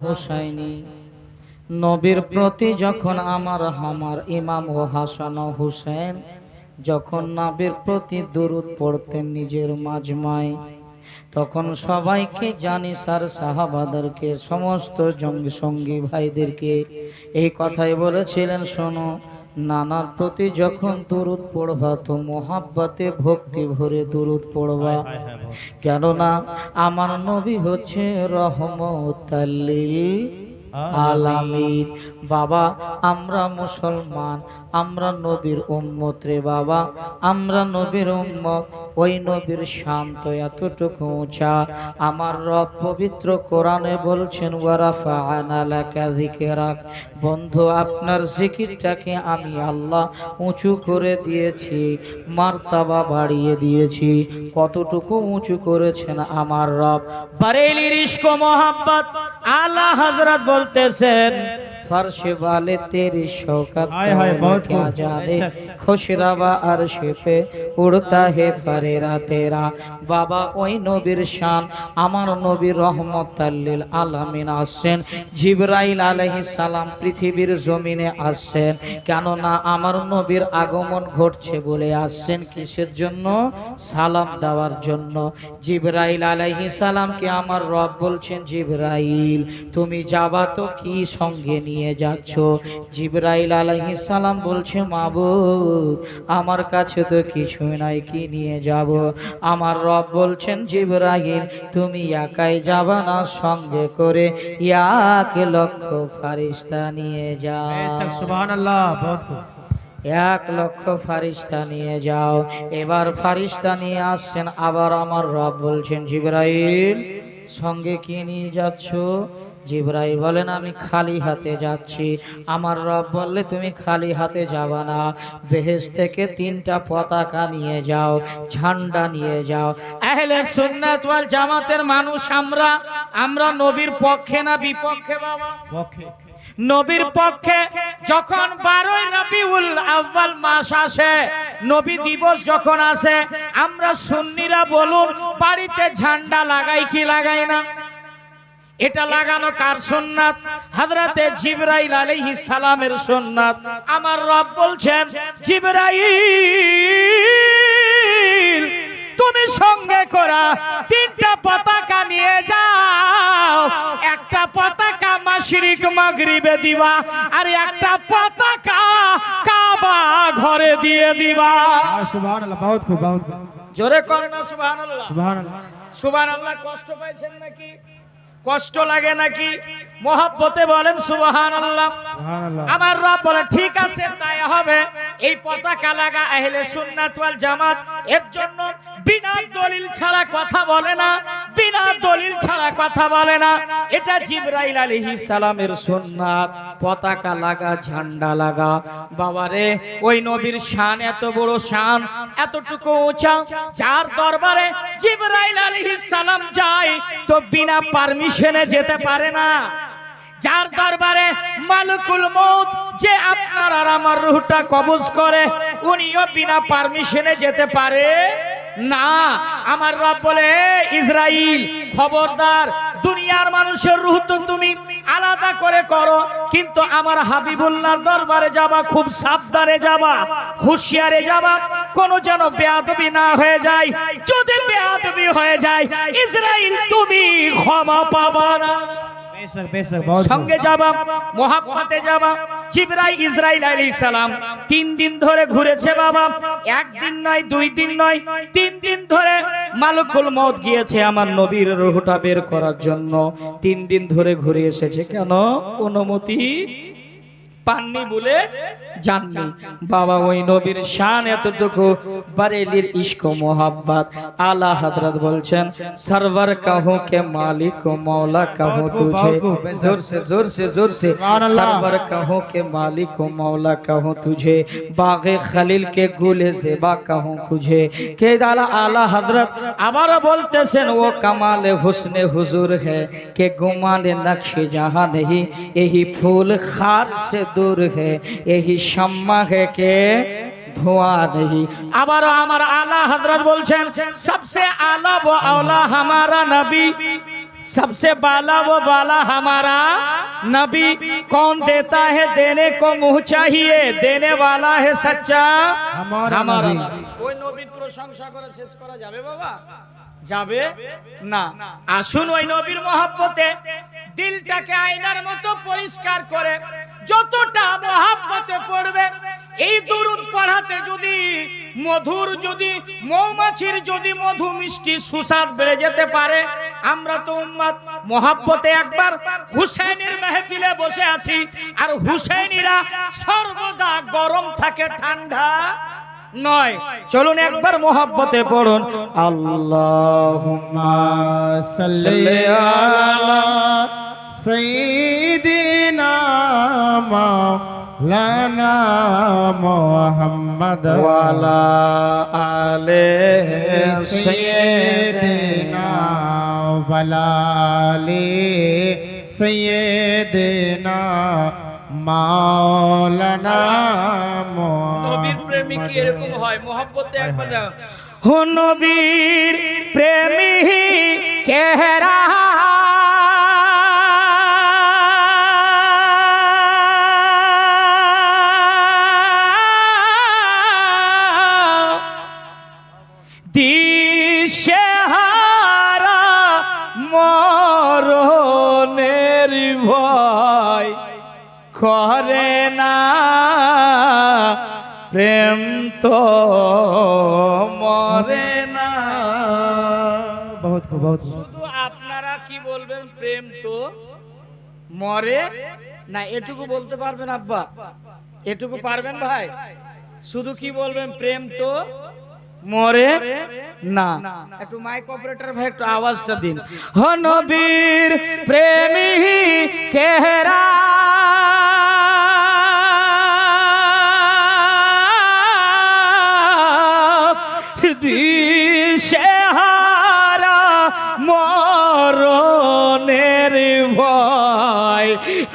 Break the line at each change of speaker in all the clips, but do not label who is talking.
হুসাইনি। নবীর প্রতি যখন আমার হামার ইমাম ও হাসান ও হুসেন যখন নবীর প্রতি দুরুদ পড়তেন নিজের মাজমায়, তখন সবাইকে জানি স্যার সাহাবাদেরকে, সমস্ত জঙ্গি সঙ্গী ভাইদেরকে এই কথাই বলেছিলেন, শোনো, নানার প্রতি যখন দুরুদ পড়বা তো মোহাব্বতে ভক্তি ভরে দুরুদ পড়বা। কেননা আমার নবী হচ্ছে রহমতাল্লিল আলামিন। বাবা, আমরা মুসলমান, আমরা নবীর উম্মত রে বাবা, আমরা নবীর উম্মত। ওই নবীর শান্ত এতটুকু উঁচা। আমার রব পবিত্র কোরআনে বলছেন বন্ধু, আপনার জিকিরটাকে আমি আল্লাহ উঁচু করে দিয়েছি, মার্তাবা বাড়িয়ে দিয়েছি। কতটুকু উঁচু করেছেন আমার রব? বারেলির ইশক মোহাব্বত। আলা হযরত বলতেছেন फर्श वाले तेरी शौकत
हाय हाय,
कौन
बहुत
क्या
खूब,
जाने
बेशक।
खुश रवा अर्श पे उड़ता है फरेरा तेरा বাবা ওই নবীর শান আমার নবীর রহমতাল্লিল আলামিন আসছেন জিবরাইল আলাইহিস সালাম পৃথিবীর জমিনে আসছেন কেননা আমার নবীর আগমন ঘটছে বলে আসছেন কিসের জন্য সালাম দেওয়ার জন্য জিবরাইল আলাইহিস সালামকে আমার রব বলছেন জিবরাইল তুমি যাবা তো কি সঙ্গে নিয়ে নিয়ে যাচ্ছ। জিব্রাইল আলাইহিস সালাম বলছে মাবু আমার কাছে তো কিছু নাই কি নিয়ে যাব? আমার রব বলছেন জিব্রাইল তুমি একাই যাবা না সঙ্গে করে এক লক্ষ ফারিস্তা নিয়ে যাও।
সুবহানাল্লাহ বহুত
এক লক্ষ ফারিস্তা নিয়ে যাও। এবার ফারিস্তা নিয়ে আসছেন আবার আমার রব বলছেন জিব্রাইল সঙ্গে কি নিয়ে যাচ্ছ? জিবরাইল বলেন আমি খালি হাতে যাচ্ছি। আমার রব বললে তুমি খালি হাতে যাবা না। বেহেস থেকে তিনটা পতাকা নিয়ে যাও ঝান্ডা নিয়ে যাও। আহলে সুন্নাত ওয়াল জামাতের মানুষ আমরা। আমরা নবীর পক্ষে না বিপক্ষে বাবা?
পক্ষে।
নবীর পক্ষে যখন বারোই রবিউল আউ্বাল মাস আসে নবী দিবস যখন আসে আমরা সুন্নিরা বলুন বাড়িতে ঝান্ডা লাগাই কি লাগাই না? এটা লাগানো কার সোননাথ হাজরাতে জিবরাইল আলহি সালামের সোননাথ আমার রব বলছেন জিবরাইল তুমি সঙ্গে করা তিনটা পতাকা নিয়ে যাও। একটা পতাকা মাশরিক মাগরিবে দিবা আর একটা পতাকা কাবা ঘরে দিয়ে দিবা। জোরে করে না সুবাহ কষ্ট পাইছেন নাকি? কষ্ট লাগে নাকি? মহাব্বতে বলেন
সুবাহান আল্লাহ
আমার রব বলে ঠিক আছে তাই হবে। এই পতাকা লাগা আহলে সুন্নাত ওয়াল জামাত এর জন্য বিনা দলিল ছাড়া কথা বলে না, বিনা দলিল ছাড়া কথা বলে না। এটা জিবরাইল আলাইহিস সালামের সুন্নাত। পতাকা লাগা, ঝান্ডা লাগা। বাবারে, ওই নবীর শান এত বড় শান, এতটুকু উঁচা। যার দরবারে জিবরাইল আলাইহিস সালাম যায়, তো বিনা পারমিশনে যেতে পারে না। যার দরবারে মালিকুল মউত যে আপনার আর আমার রুহটা কবজ করে, উনিও বিনা পারমিশনে যেতে পারে। না, আমার রব বলে ইসরাইল, খবরদার, দুনিয়ার মানুষের রুহ তো তুমি আলাদা করে করো, কিন্তু আমার হাবিবুল্লাহর দরবারে যাবা, খুব সাবধানে যাবা, হুঁশিয়ারে যাবা, কোনো যেন বেয়াদবি না হয়ে যায়। যদি বেয়াদবি হয়ে যায়, ইসরাইল তুমি ক্ষমা পাবা না। সঙ্গে যাবা মহাপাতে যাবা। চিবরাই ইসরাইল আলী সালাম তিন দিন ধরে ঘুরেছে বাবা। একদিন নয়, দুই দিন নয়, তিন দিন ধরে মালকুল মত গিয়েছে আমার নবীর রুহটা বের করার জন্য। তিন দিন ধরে ঘুরে এসেছে কেন? অনুমতি পাননি বলে জাননি বাবা ওই নবীর শান এতটুকু বারেলির ইশক মোহাব্বত আলা হযরত বলছেন সরওয়ার কাহু কে মালিক ও মৌলা কাহু তুঝে जोर से जोर से जोर से
सुभान अल्लाह।
सरवर कहूँ के मालिक ও मौला कहूँ तुझे बागे खलील के गुले सेबा कहूँ तुझे के दाला आला हजरत আবারও বলতেছেন ও কামালে হুসনে হুজুর है के गुमाने नक्श जहाँ नहीं यही फूल खार से दूर है यही शम्मा है के धुआं नहीं আবারও আমার আলা হযরত বলছেন सबसे आला वो औला हमारा नबी सबसे बाला वो बाला हमारा नबी कौन देता है देने को मुंह चाहिए देने वाला है सच्चा
हमारा
हमारा
नबी।
নবী। ওই নবীর প্রশংসা করে শেষ করা যাবে বাবা যাবে না আসুন ওই নবীর মহাব্বতে দিলটাকে আয়নার মতো পরিষ্কার করে যতটা মহাব্বতে পড়বে, এই দরুদ পড়াতে যদি, মধুর যদি, মৌমাছির যদি মধু মিষ্টি সুস্বাদ বেড়ে যেতে পারে, আমরা তো উম্মাদ মহাব্বতে একবার হুসেনের মেহফিলে বসে আছি, আর হুসেনিরা সর্বদা গরম থাকে, ঠান্ডা নয়। চলুন একবার মোহাব্বতে পড়ুন। আল্লাহ
সাল্লি আলা সাইয়্যিদ مولانا محمد
ওয়ালা আলে
سيدنا ولا سيدنا مولانا
নবীর প্রেমিক কি এরকম
محمد
হয় মহব্বতে একবার দেখো। হো নবীর প্রেমী কেহরা তো মরে না। শুধু আপনারা কি বলবেন প্রেম তো মরে না? এটুকু বলতে পারবেন আব্বা? এটুকু পারবেন ভাই? শুধু কি বলবেন প্রেম তো মরে না? একটু মাইক অপারেটর ভাই একটু আওয়াজটা দিন। হনবীর প্রেমী কেহরা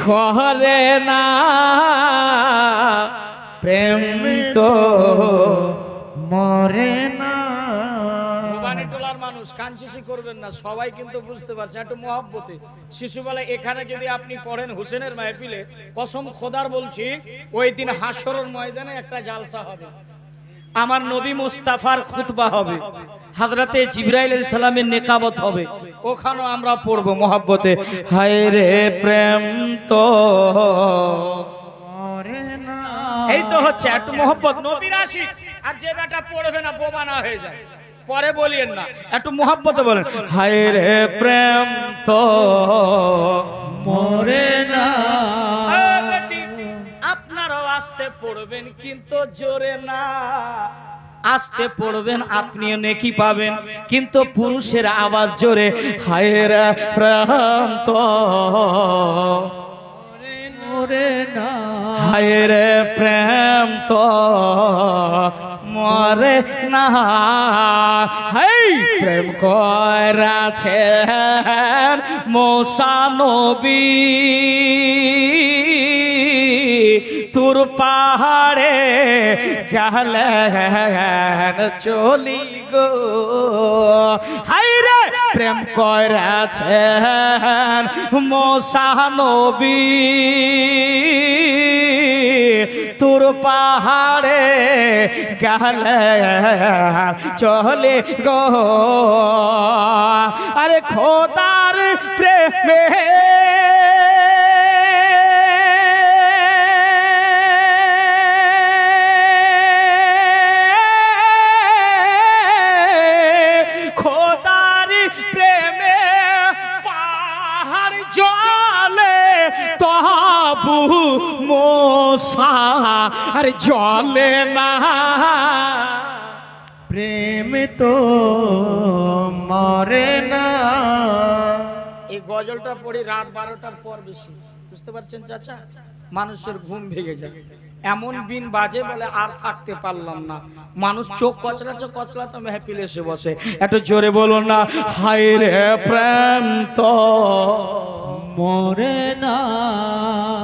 করে না। প্রেম তো
মরে না।
টোলার মানুষ কাঞ্চিসি করবেন না, সবাই কিন্তু বুঝতে পারছে, একটু মহব্বতে। শিশুবেলায় এখানে যদি আপনি পড়েন হুসেনের মাহফিলে, কসম খোদার বলছি, ওই দিন হাসরের ময়দানে একটা জালসা হবে। আমার নবী মুস্তাফার খুতবা হবে। হাজরাতে জিব্রাইল সালামের নেকাবত হবে। ওখানেও আমরা পড়ব মহব্বতে। হায় রে প্রেম তো এই তো হচ্ছে একটু মোহব্বত। নবীর আশিক আর যে বেটা পড়বে না বোমা না হয়ে যায়। পরে বলিয়েন না একটু মোহাব্বতে বলেন। হায় রে প্রেম তো
মরে না।
আপনারাও আসতে পড়বেন কিন্তু জোরে না। আসতে পড়বেন আপনিও নেকি পাবেন। কিন্তু পুরুষের আওয়াজ জোরে হায় রে প্রেম তো
মরে না।
হায় রে প্রেম তো মরে না। হাই প্রেম করাছে মৌসানবী তোর পাহাড়ে গেলেন চলি গো। হাই রে প্রেম করেছেন মশানবী তোর পাহাড়ে গেলে চলে গো। আরে খোদার প্রেমে আর জলে না।
প্রেম তো মরে না।
এই গজলটা পড়ি রাত বারোটার পর বেশি। বুঝতে পারছেন চাচা? মানুষের ঘুম ভেঙে যায়। এমন বিন বাজে বলে আর থাকতে পারলাম না। মানুষ চোখ কচলাচ্ছে কচলাতে মেহপিল এসে বসে। একটু জোরে বলুন না হায় রে প্রেম তো
মরে না।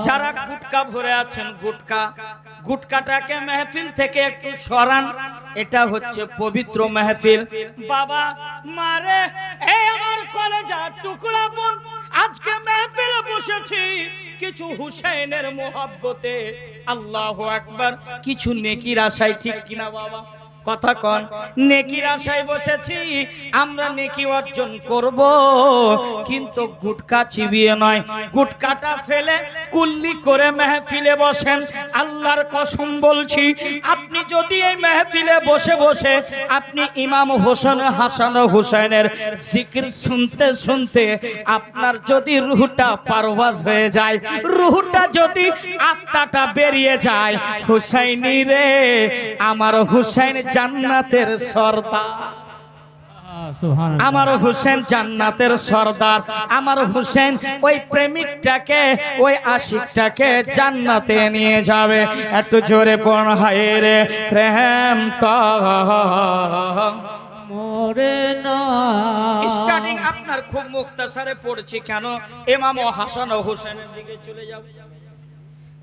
যারা গুটকা ভরে আছেন গুটকা। গুটকাটাকে মেহফিল থেকে একটু সরান। এটা হচ্ছে পবিত্র মেহফিল। বাবা, মারে এই আমার কলেজা টুকরা বোন। আজকে মেহফিলে বসেছি কিছু হুসাইনের মোহাব্বতে। আল্লাহ একবার কিছু নেকির আশায় ঠিক কিনা বাবা? কথা কন। নেকির আশায় বসেছি, আমরা নেকি অর্জন করব। কিন্তু গুটকা চিবিয়ে নয়। গুটকাটা ফেলে কুল্লি করে মেহফিলে বসেন। আল্লাহর কসম বলছি আপনি যদি এই মেহফিলে বসে বসে আপনি ইমাম হোসেন, হাসান হুসেনের জিকির শুনতে শুনতে আপনার যদি রুহটা পারওয়াজ হয়ে যায়, রুহটা যদি আত্মাটা বেরিয়ে যায়, হুসাইনি রে, আমার হুসাইন জান্নাতের সর্দার। আমার হুসেন জান্নাতের সর্দার। আমার হুসেন ওই প্রেমিকটাকে ওই আশিকটাকে জান্নাতে নিয়ে যাবে। একটু জোরে পড় হায় রে প্রেম তো
মোরে না।
স্টার্টিং আপনার খুব মুক্তাসারে পড়ছি কেন? এমাম ও হাসান ও হোসেনের দিকে চলে যাব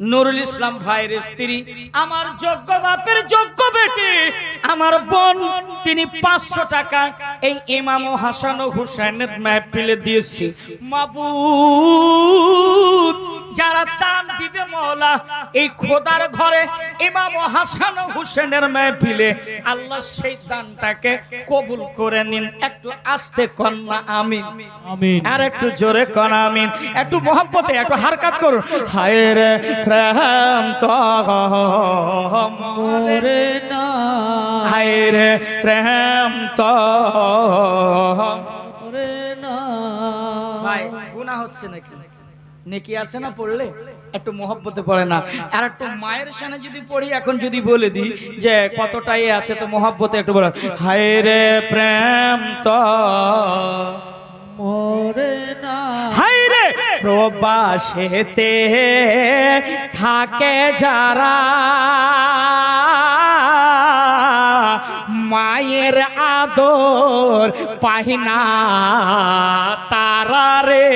নুরুল ইসলাম ভাইয়ের স্ত্রী, আমার যোগ্য বাপের যোগ্য বেটি, আমার বোন, তিনি পাঁচশো টাকা এই ইমাম হাসান ও হুসেনের ম্যাপিলে দিয়েছি। মাবুদ! যারা দান দিবে মৌলা এই খোদার ঘরে ইমাম হাসান ও হুসেনের মাহফিলে আল্লাহ সেই দানটাকে কবুল করে নিন। একটু আস্তে কন্যা আমিন।
আমিন।
আর একটু জোরে কন আমিন। একটু মহব্বতে একটু হারকাত করুন। হায় রে প্রেম তো
মোরে না।
হায় রে প্রেম তো
মোরে না।
ভাই গুনাহ হচ্ছে নাকি? নেকি আছে না পড়লে? একটু মহব্বতে পড়ে না। আর একটু মায়ের সামনে যদি পড়ি, এখন যদি বলে দিই যে কতটাই আছে, তো মহব্বতে একটু বলে। হায় রে প্রেম তো
মোরে না।
হায় রে প্রবাসেতে থাকে যারা মায়ের আদর পাহিনা তারা রে।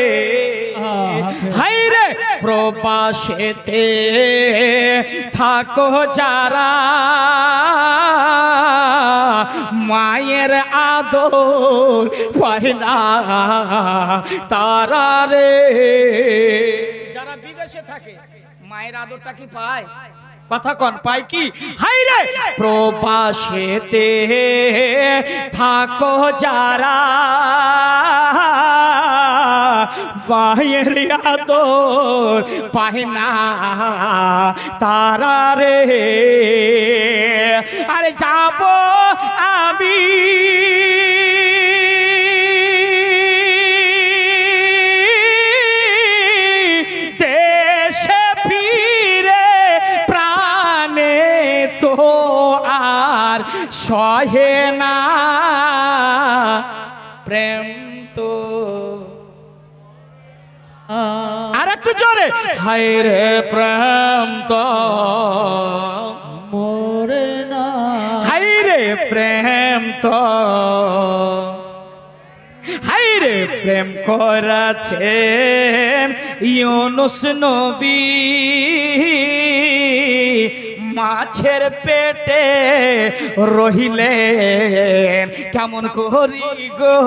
হাই রে প্রবাসেতে থাকো যারা মায়ের আদর পাহিনা তারা রে যারা বিদেশে থাকে, মায়ের আদরটা কি পায়? কথা কন, পাই কি? হাই রে! প্রবাসেতে থাকো যারা বাহের আদর পায় না, তারা রে। আরে যাব সহে না প্রেম তো আর একটু জোরে। হায় রে প্রেম তো
মোরে না।
হাই রে প্রেম তো হাই রে প্রেম করাছেন ইউনুস নবী। মাছের পেটে রহিলেন। কেমন করি গো?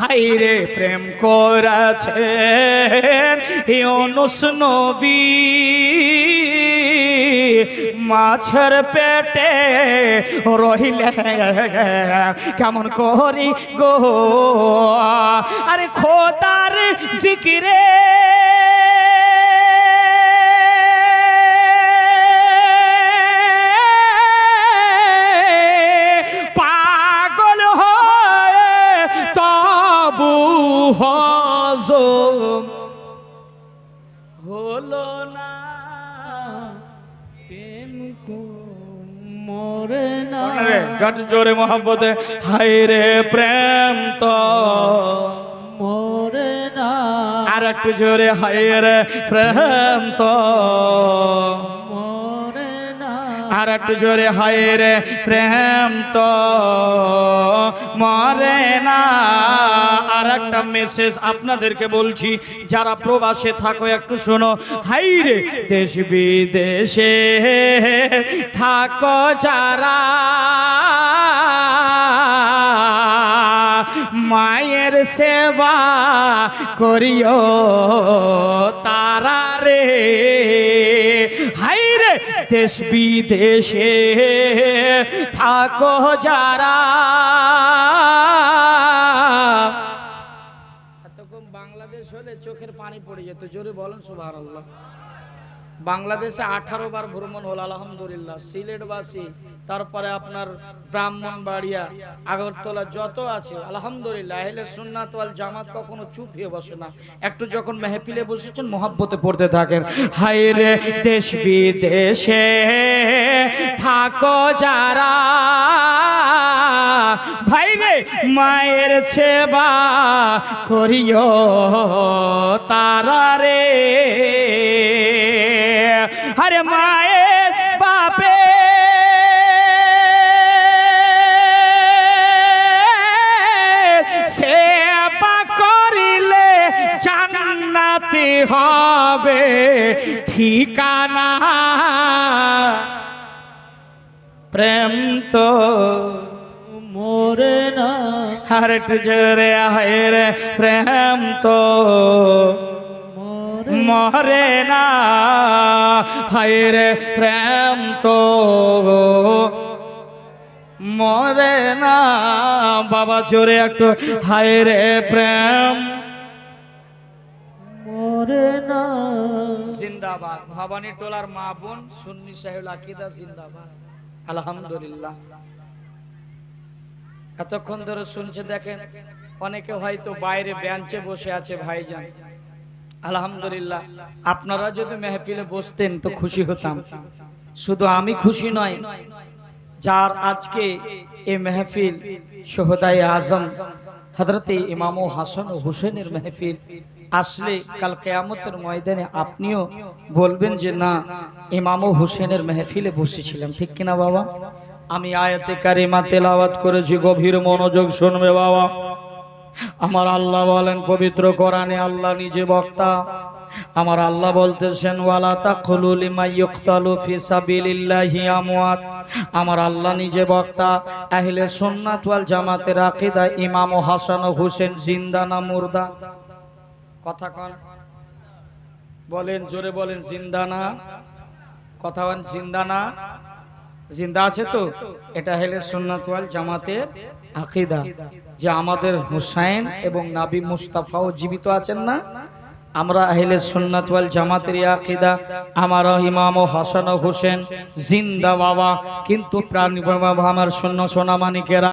হাই রে, প্রেম করাছেন ইউনুস নবী। মাছের পেটে রহিলে কেমন করি গো? আরে খোদার জিকিরে গাট জোরে মোহাম্মতে হাই রে প্রেম তো
মোরে না।
আর একটু জোরে হাই রে প্রেম তো আর একটু জোরে হয় রে, প্রেম তো মরে না। আর একটা মেসেজ আপনাদেরকে বলছি, যারা প্রবাসে থাকো, একটু শোনো। হাই রে, দেশ বিদেশে থাকো যারা। মায়ের সেবা করিও তারা রে রে। দেশ বিদেশে থাকো যারা। এতক্ষণ বাংলাদেশ হলে চোখের পানি পড়ে যেত, জোরে বলেন সুভার আল্লাহ বাংলাদেশে আঠারো বার ভ্রমণ হল, আলহামদুলিল্লাহ। সিলেটবাসী, তারপরে আপনার ব্রাহ্মণবাড়িয়া, আগরতলা, যত আছে, আলহামদুলিল্লাহ। আহলে সুন্নাত ওয়াল জামাত কখনো চুপ হয়ে বসে না। একটু যখন মেহফিলে বসেছেন, মোহাব্বতে পড়তে থাকেন। হায় রে, দেশ বিদেশে থাকো যারা। ভাই রে, মায়ের সেবা করিও তারা রে। আরে মায়ের বাপে। সেবা করিলে জান্নাতি হবে ঠিকানা। প্রেম তো
মরে না।
হারট জোরে আহের প্রেম তো
মরে
না। হায় রে প্রেম তো মরে না। বাবা জোরে একটু। হায় রে প্রেম।
মরে না।
জিন্দাবাদ। ভবানী টোলার মা বোন সুন্নি সাহেব আকিদা জিন্দাবাদ। আলহামদুলিল্লাহ। এতক্ষণ ধরে শুনছে দেখেন অনেকে হয়তো বাইরে বেঞ্চে বসে আছে ভাইজান। আলহামদুলিল্লাহ। আপনারা যদি মেহফিলে বসতেন তো খুশি হতাম। শুধু আমি খুশি নয়, যার আজকে এ মেহফিল সোহদাই আজম হজরতে ইমাম হাসান ও হুসেনের মেহফিল আসলে কাল কেয়ামতের ময়দানে আপনিও বলবেন যে, না, ইমাম হুসেনের মেহফিলে বসেছিলাম। ঠিক কিনা বাবা? আমি আয়াতে কারিমা তেলাওয়াত করেছি, গভীর মনোযোগ শুনবে বাবা। আমার আল্লাহ বলেন, পবিত্র কোরআনে আল্লাহ নিজে বক্তা। আমার আল্লাহ বলতেছেন, ওয়ালা তাকলু লিমা ইউকতালু ফি সাবিলিল্লাহি আমওয়াত। আমার আল্লাহ নিজে বক্তা, আহলে সুন্নাত ওয়াল জামাতের আকীদা ইমাম হাসান হোসেন জিন্দা না মুর্দা? কথা কন। বলেন, জোরে বলেন, জিন্দা না? কথা বলেন, জিন্দা না? জিন্দা আছে তো? এটা হলে সুন্নাত ওয়াল জামাতের আকীদা, যে আমাদের হুসাইন এবং নাবি মুস্তাফাও জীবিত আছেন না? আমরা আহলে সুন্নাত ওয়াল জামাতের আকিদা, আমার ইমাম ও হাসান ও হোসেন, জিন্দা বাবা, কিন্তু প্রাণ বাবা, আমার শূন্য সোনামানিকেরা